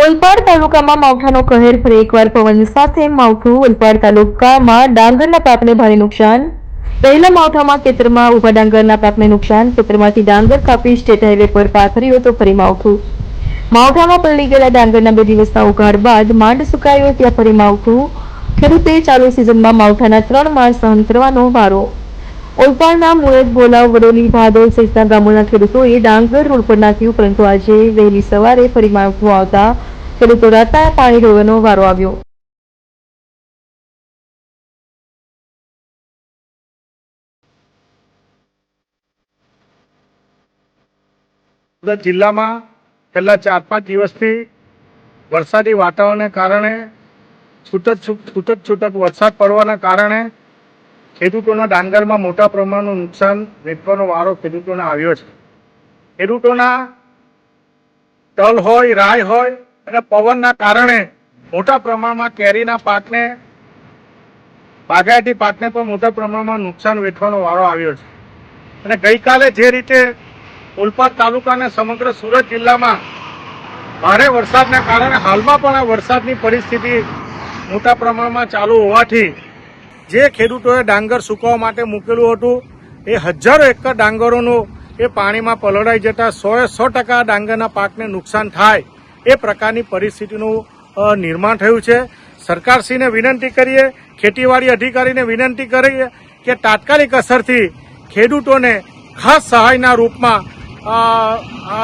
ઓલપાડ તાલુકામાં માવઠાનો કહેર ફરી એકવાર પવન સાથે માવઠું ઓલપાડ તાલુકામાં ડાંગરના પાકને ભારે નુકસાન. પહેલા માવઠામાં ખેતરમાં ઊભા ડાંગરના પાકને નુકસાન, ખેતરમાંથી ડાંગર કાપી સ્ટેટ હાઈવે પર પાથર્યો તો ફરી માવઠું. માવઠામાં પલળી ગયેલા ડાંગરના બે દિવસના ઉઘાડ બાદ માંડ સુકાયો, ત્યાં ફરી માવઠું. ખેડૂતે ચાલુ સિઝનમાં માવઠાના ત્રણ માસ સહન કરવાનો વારો ઓલપાડના મુરત ભોલાવ વડોલી ભાદોલ સહિતના ગામોના ખેડૂતોએ ડાંગર રોડ પર નાખ્યું, પરંતુ આજે વહેલી સવારે ફરી માવઠું આવતા ખેડૂતો રાતા પાણી ઢોળવાનો વારો આવ્યો. સુરત જિલ્લામાં છેલ્લા ચાર પાંચ દિવસથી વરસાદી વાતાવરણને કારણે છૂટક છૂટ- છૂટક છૂટક વરસાદ પડવાના કારણે ખેડૂતોના ડાંગરમાં મોટા પ્રમાણનું નુકસાન વેઠવાનો વારો ખેડૂતોને આવ્યો છે. ખેડૂતોના તલ હોય રાય હોય અને પવનના કારણે મોટા પ્રમાણમાં કેરીના પાકને, બાગાયતી પાકને પણ મોટા પ્રમાણમાં નુકસાન વેઠવાનો વારો આવ્યો છે. અને ગઈકાલે જે રીતે ઓલપાડ તાલુકા અને સમગ્ર સુરત જિલ્લામાં ભારે વરસાદના કારણે હાલમાં પણ આ વરસાદની પરિસ્થિતિ મોટા પ્રમાણમાં ચાલુ હોવાથી જે ખેડૂતોએ ડાંગર સૂકવવા માટે મૂકેલું હતું, એ હજારો એકર ડાંગરોનું એ પાણીમાં પલળાઈ જતા સોએ સો ટકા ડાંગરના પાકને નુકસાન થાય એ પ્રકારની પરિસ્થિતિનું નિર્માણ થયું છે. સરકારશ્રીને વિનંતી કરીએ, ખેતીવાડી અધિકારીને વિનંતી કરીએ કે તાત્કાલિક અસરથી ખેડૂતોને ખાસ સહાયના રૂપમાં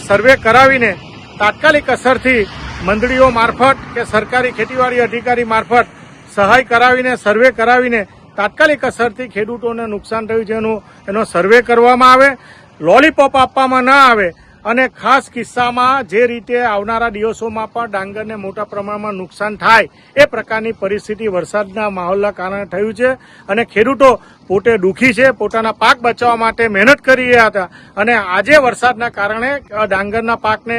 સર્વે કરાવીને તાત્કાલિક અસરથી મંડળીઓ મારફત કે સરકારી ખેતીવાડી અધિકારી મારફત સહાય કરાવીને, સર્વે કરાવીને તાત્કાલિક અસરથી ખેડૂતોને નુકસાન થયું છે એનું, એનો સર્વે કરવામાં આવે, લોલીપોપ આપવામાં ના આવે અને ખાસ કિસ્સામાં જે રીતે આવનારા દિવસોમાં પણ ડાંગરને મોટા પ્રમાણમાં નુકસાન થાય એ પ્રકારની પરિસ્થિતિ વરસાદના માહોલના કારણે થયું છે અને ખેડૂતો પોતે દુઃખી છે, પોતાના પાક બચાવવા માટે મહેનત કરી રહ્યા હતા અને આજે વરસાદના કારણે ડાંગરના પાકને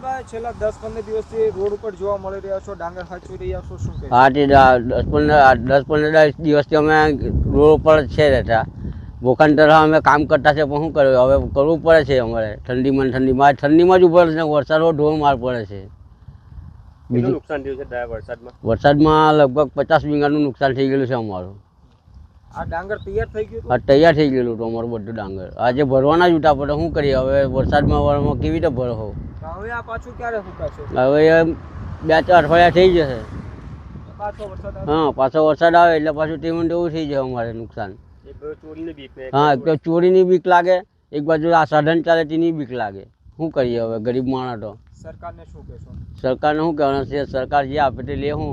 નિર્મલભાઈ છેલ્લા દસ પંદર દિવસથી રોડ ઉપર જોવા મળી રહ્યા છો ડાંગર હાચવી રહ્યા છો શું હા તે દસ પંદર દસ પંદર દિવસથી અમે રોડ પર છે રહેતા. બોખાન અમે કામ કરતા છે પણ શું કર્યું હવે કરવું પડે છે અમારે. ઠંડીમાં ઠંડીમાં. ઠંડીમાં જ ઉભર છે વરસાદ ઢોળ માર પડે છે. બીજું? નુકસાન થયું છે વરસાદમાં? વરસાદમાં લગભગ પચાસ વીઘાનું નુકસાન થઈ ગયેલું છે અમારું. આ ડાંગર તૈયાર થઈ ગયું આ તૈયાર થઈ ગયેલું હતું અમારું બધું ડાંગર. આજે ભરવાના જ ઉઠા પડે શું કરીએ? હવે વરસાદમાં વરમાં કેવી રીતે ભરો? હવે આ પાછું ક્યારે ફૂંકાશે હવે બે ચાર અઠવાડિયા થઈ જશે. પાછો વરસાદ આવે? હા પાછો વરસાદ આવે એટલે પાછું તેવું એવું થઈ જાય અમારે નુકસાન. હા એક તો ચોરીની બીક લાગે એક બાજુ આ સાધન ચાલે તેની બીક લાગે. શું કરીએ હવે ગરીબ માણસ તો? સરકારને શું કહેશો? સરકારને શું કહેવાનું છે? સરકાર જે આપે તે લે હું.